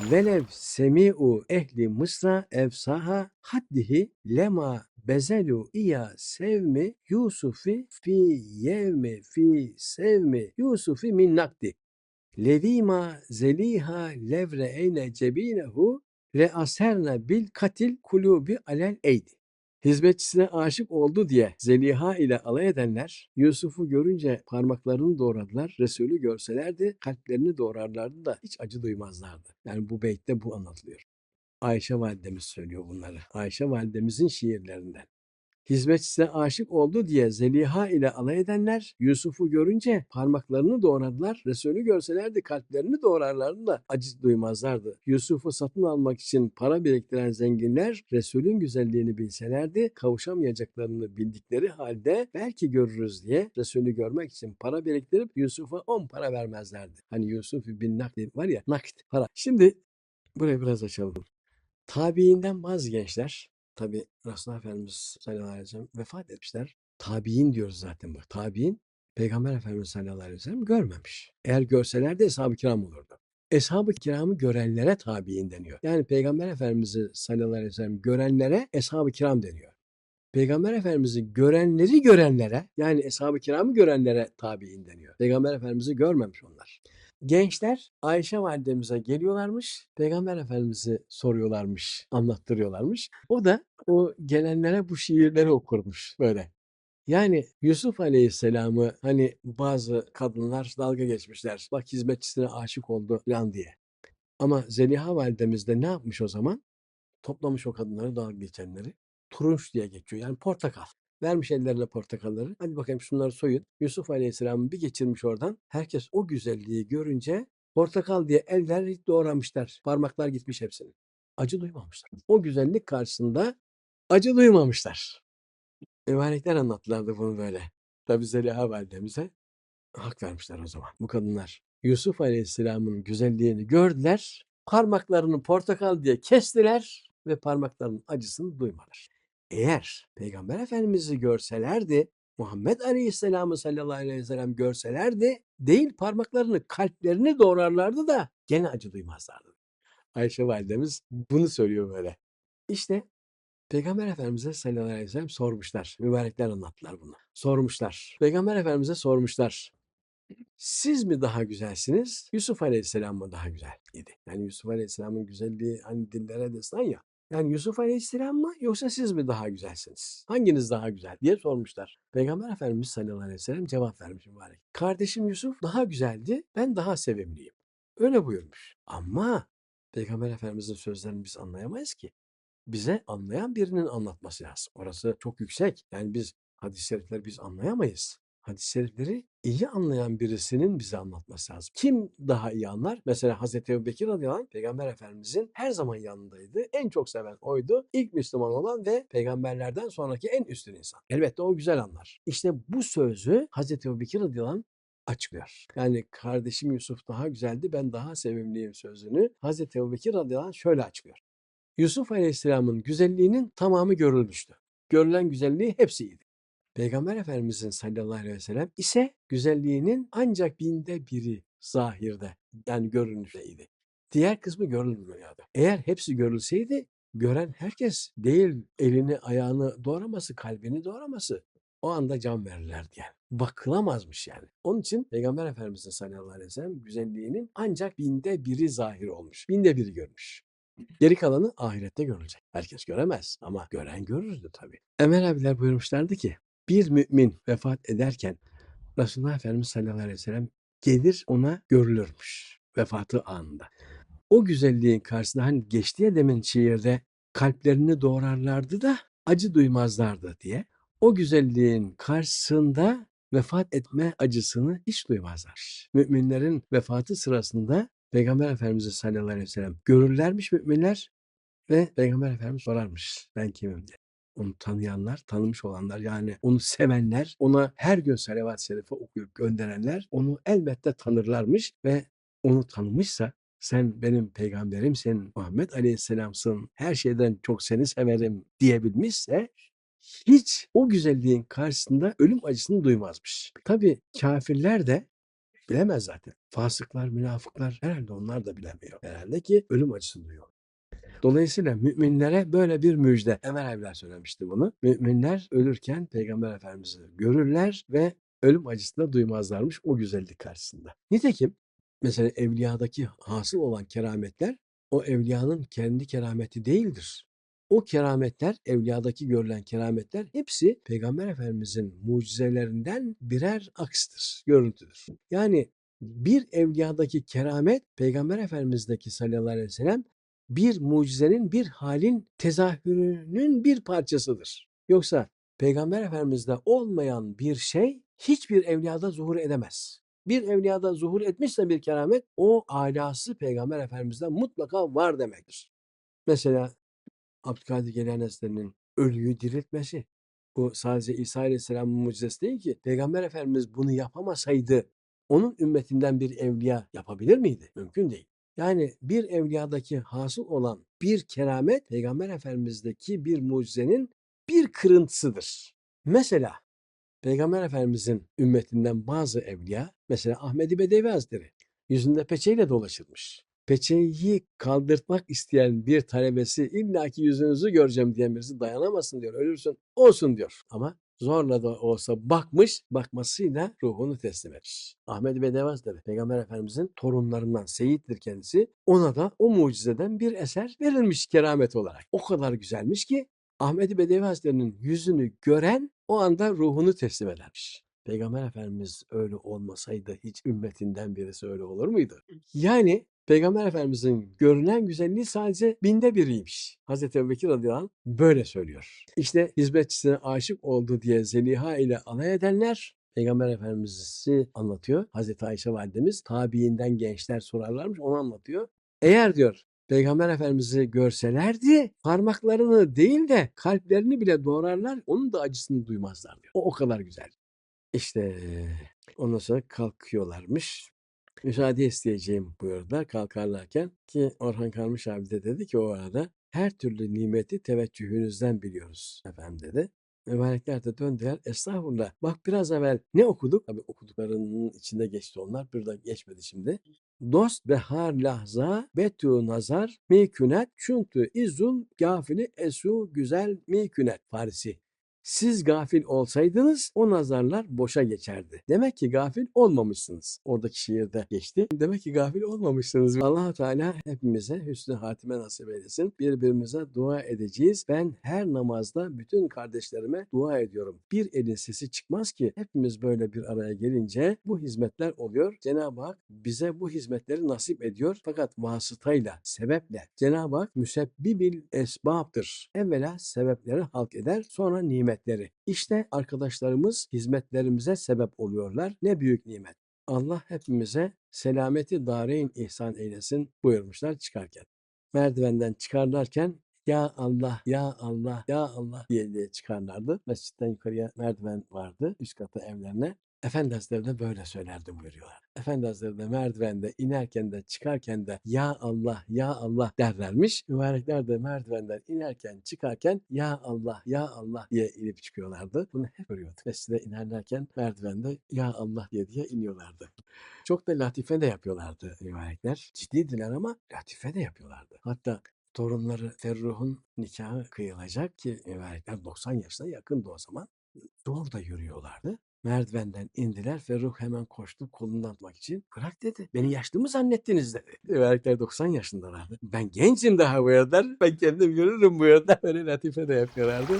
Velev semi'u ehli Mısra evsaha haddihi lema bezelu iya sevmi Yusufi fi yevmi fi sevmi Yusufi min nakdi. Levima zeliha levre eyne cebinehu le aserne bil katil kulubi alel eydi. Hizmetçisine aşık oldu diye Zeliha ile alay edenler Yusuf'u görünce parmaklarını doğradılar. Resulü görselerdi kalplerini doğrarlardı da hiç acı duymazlardı. Yani bu beytte bu anlatılıyor. Ayşe validemiz söylüyor bunları. Ayşe validemizin şiirlerinden. Hizmetçisine aşık oldu diye Zeliha ile alay edenler Yusuf'u görünce parmaklarını doğradılar. Resulü görselerdi kalplerini doğrarlardı da acı duymazlardı. Yusuf'u satın almak için para biriktiren zenginler Resulün güzelliğini bilselerdi kavuşamayacaklarını bildikleri halde belki görürüz diye Resulü görmek için para biriktirip Yusuf'a on para vermezlerdi. Hani Yusuf bin nakdi var ya nakit para. Şimdi burayı biraz açalım. Tabiinden bazı gençler Tabi Resulullah Efendimiz sallallahu aleyhi ve sellem vefat etmişler. Tabiin diyoruz zaten bak. Tabiin Peygamber Efendimiz sallallahu aleyhi ve sellem görmemiş. Eğer görselerdi eshab-ı kiram olurdu. Eshab-ı kiramı görenlere tabiin deniyor. Yani Peygamber Efendimiz'i sallallahu aleyhi ve sellem görenlere eshab-ı kiram deniyor. Peygamber Efendimiz'i görenleri görenlere yani eshab-ı kiramı görenlere tabiin deniyor. Peygamber Efendimiz'i görmemiş onlar. Gençler Ayşe validemize geliyorlarmış. Peygamber Efendimiz'i soruyorlarmış, anlattırıyorlarmış. O da o gelenlere bu şiirleri okurmuş böyle. Yani Yusuf Aleyhisselam'ı hani bazı kadınlar dalga geçmişler. Bak hizmetçisine aşık oldu falan diye. Ama Zeliha validemiz de ne yapmış o zaman? Toplamış o kadınları dalga geçenleri. Turunç diye geçiyor yani portakal. Vermiş ellerine portakalları. Hadi bakayım şunları soyun. Yusuf Aleyhisselam'ı bir geçirmiş oradan. Herkes o güzelliği görünce portakal diye eller doğramışlar. Parmaklar gitmiş hepsinin. Acı duymamışlar. O güzellik karşısında acı duymamışlar. Mübarekler anlattılardı bunu böyle. Tabi Zeliha validemize hak vermişler o zaman bu kadınlar. Yusuf Aleyhisselam'ın güzelliğini gördüler. Parmaklarını portakal diye kestiler ve parmaklarının acısını duymadılar. Eğer Peygamber Efendimiz'i görselerdi, Muhammed Aleyhisselam'ı sallallahu aleyhi ve sellem görselerdi, değil parmaklarını, kalplerini doğrarlardı da gene acı duymazlardı. Ayşe validemiz bunu söylüyor böyle. İşte Peygamber Efendimiz'e sallallahu aleyhi ve sellem sormuşlar. Mübarekler anlattılar bunu. Sormuşlar. Peygamber Efendimiz'e sormuşlar. Siz mi daha güzelsiniz? Yusuf Aleyhisselam mı daha güzel idi? Yani Yusuf Aleyhisselam'ın güzelliği hani dillere destan ya. Yani Yusuf Aleyhisselam mı yoksa siz mi daha güzelsiniz? Hanginiz daha güzel diye sormuşlar. Peygamber Efendimiz sallallahu aleyhi ve sellem cevap vermiş mübarek. Kardeşim Yusuf daha güzeldi, ben daha sevimliyim. Öyle buyurmuş. Ama Peygamber Efendimizin sözlerini biz anlayamayız ki. Bize anlayan birinin anlatması lazım. Orası çok yüksek. Yani biz hadis-i şerifleri biz anlayamayız. Hadis-i şerifleri iyi anlayan birisinin bize anlatması lazım. Kim daha iyi anlar? Mesela Hazreti Ebu Bekir radıyallahu Peygamber Efendimizin her zaman yanındaydı. En çok seven oydu. İlk Müslüman olan ve peygamberlerden sonraki en üstün insan. Elbette o güzel anlar. İşte bu sözü Hazreti Ebu Bekir radıyallahu açıklıyor. Yani kardeşim Yusuf daha güzeldi, ben daha sevimliyim sözünü Hazreti Ebu Bekir radıyallahu şöyle açıklıyor. Yusuf Aleyhisselam'ın güzelliğinin tamamı görülmüştü. Görülen güzelliği hepsiydi. Peygamber Efendimizin sallallahu aleyhi ve sellem ise güzelliğinin ancak binde biri zahirde yani görünüşteydi. Diğer kısmı görülmüyordu. Eğer hepsi görülseydi gören herkes değil elini ayağını doğraması kalbini doğraması o anda can verirlerdi yani. Bakılamazmış yani. Onun için Peygamber Efendimizin sallallahu aleyhi ve sellem güzelliğinin ancak binde biri zahir olmuş. Binde biri görmüş. Geri kalanı ahirette görülecek. Herkes göremez ama gören görürdü tabii. Emel abiler buyurmuşlardı ki bir mümin vefat ederken Resulullah Efendimiz sallallahu aleyhi ve sellem gelir ona görülürmüş vefatı anında. O güzelliğin karşısında hani geçti ya demin şiirde kalplerini doğrarlardı da acı duymazlardı diye. O güzelliğin karşısında vefat etme acısını hiç duymazlar. Müminlerin vefatı sırasında Peygamber Efendimiz sallallahu aleyhi ve sellem görürlermiş müminler ve Peygamber Efendimiz sorarmış ben kimim diye. Onu tanıyanlar, tanımış olanlar yani onu sevenler, ona her gün salavat-ı şerife okuyup gönderenler onu elbette tanırlarmış ve onu tanımışsa sen benim peygamberimsin, Muhammed Aleyhisselam'sın, her şeyden çok seni severim diyebilmişse hiç o güzelliğin karşısında ölüm acısını duymazmış. Tabi kafirler de Bilemez zaten. Fasıklar, münafıklar herhalde onlar da bilemiyor. Herhalde ki ölüm acısı duyuyor. Dolayısıyla müminlere böyle bir müjde. Ömer evler söylemişti bunu. Müminler ölürken Peygamber Efendimiz'i görürler ve ölüm acısını da duymazlarmış o güzellik karşısında. Nitekim mesela evliyadaki hasıl olan kerametler o evliyanın kendi kerameti değildir. O kerametler, evliyadaki görülen kerametler hepsi Peygamber Efendimizin mucizelerinden birer aksıdır, görüntüdür. Yani bir evliyadaki keramet Peygamber Efendimiz'deki sallallahu aleyhi ve sellem bir mucizenin, bir halin tezahürünün bir parçasıdır. Yoksa Peygamber Efendimiz'de olmayan bir şey hiçbir evliyada zuhur edemez. Bir evliyada zuhur etmişse bir keramet o alası Peygamber Efendimiz'de mutlaka var demektir. Mesela Abdülkadir Geylani Hazretleri'nin ölüyü diriltmesi. Bu sadece İsa Aleyhisselam'ın mucizesi değil ki. Peygamber Efendimiz bunu yapamasaydı onun ümmetinden bir evliya yapabilir miydi? Mümkün değil. Yani bir evliyadaki hasıl olan bir keramet Peygamber Efendimiz'deki bir mucizenin bir kırıntısıdır. Mesela Peygamber Efendimiz'in ümmetinden bazı evliya, mesela Ahmedi Bedevi Hazretleri yüzünde peçeyle dolaşırmış. Peçeyi kaldırtmak isteyen bir talebesi illaki yüzünüzü göreceğim diyen birisi dayanamazsın diyor. Ölürsün olsun diyor. Ama zorla da olsa bakmış, bakmasıyla ruhunu teslim etmiş. Ahmet Bedevi Hazretleri, Peygamber Efendimizin torunlarından Seyit'tir kendisi. Ona da o mucizeden bir eser verilmiş keramet olarak. O kadar güzelmiş ki Ahmet Bedevi Hazretleri'nin yüzünü gören o anda ruhunu teslim edermiş. Peygamber Efendimiz öyle olmasaydı hiç ümmetinden birisi öyle olur muydu? Yani Peygamber Efendimizin görünen güzelliği sadece binde biriymiş. Hazreti Ebubekir radıyallahu anh böyle söylüyor. İşte hizmetçisine aşık oldu diye Zeliha ile alay edenler Peygamber Efendimiz'i anlatıyor. Hazreti Ayşe validemiz tabiinden gençler sorarlarmış onu anlatıyor. Eğer diyor Peygamber Efendimiz'i görselerdi parmaklarını değil de kalplerini bile doğrarlar onun da acısını duymazlar diyor. O o kadar güzel. İşte ondan sonra kalkıyorlarmış. Müsaade isteyeceğim buyurdular kalkarlarken ki Orhan Karmış abi de dedi ki o arada her türlü nimeti teveccühünüzden biliyoruz efendim dedi. Mübarekler de döndüler. Estağfurullah. Bak biraz evvel ne okuduk? Tabii okuduklarının içinde geçti onlar. Burada geçmedi şimdi. Dost behar lahza betu nazar mikünet çünkü izul gafili esu güzel mikünet Farisi. Siz gafil olsaydınız o nazarlar boşa geçerdi. Demek ki gafil olmamışsınız. Oradaki şiirde geçti. Demek ki gafil olmamışsınız. allah Teala hepimize hüsnü hatime nasip eylesin. Birbirimize dua edeceğiz. Ben her namazda bütün kardeşlerime dua ediyorum. Bir elin sesi çıkmaz ki hepimiz böyle bir araya gelince bu hizmetler oluyor. Cenab-ı Hak bize bu hizmetleri nasip ediyor. Fakat vasıtayla, sebeple. Cenab-ı Hak müsebbibil esbabdır. Evvela sebepleri halk eder. Sonra nimet nimetleri. İşte arkadaşlarımız hizmetlerimize sebep oluyorlar. Ne büyük nimet. Allah hepimize selameti dareyn ihsan eylesin buyurmuşlar çıkarken. Merdivenden çıkarlarken ya Allah, ya Allah, ya Allah diye diye çıkarlardı. Mescitten yukarıya merdiven vardı üst kata evlerine. Efendi Hazretleri böyle söylerdi buyuruyorlar. Efendi Hazretleri de merdivende inerken de çıkarken de ya Allah ya Allah derlermiş. Mübarekler de merdivenden inerken çıkarken ya Allah ya Allah diye inip çıkıyorlardı. Bunu hep görüyorduk. Mescide inerlerken merdivende ya Allah diye diye iniyorlardı. Çok da latife de yapıyorlardı mübarekler. Ciddiydiler ama latife de yapıyorlardı. Hatta torunları Ferruh'un nikahı kıyılacak ki mübarekler 90 yaşına yakındı o zaman. Doğru da yürüyorlardı. Merdivenden indiler. Ferruh hemen koştu kolundan tutmak için. Bırak dedi. Beni yaşlı mı zannettiniz dedi. Erkekler 90 yaşındalardı. Ben gencim daha bu yıllar. Ben kendim görürüm bu yıllar. Böyle latife de yapıyorlardı.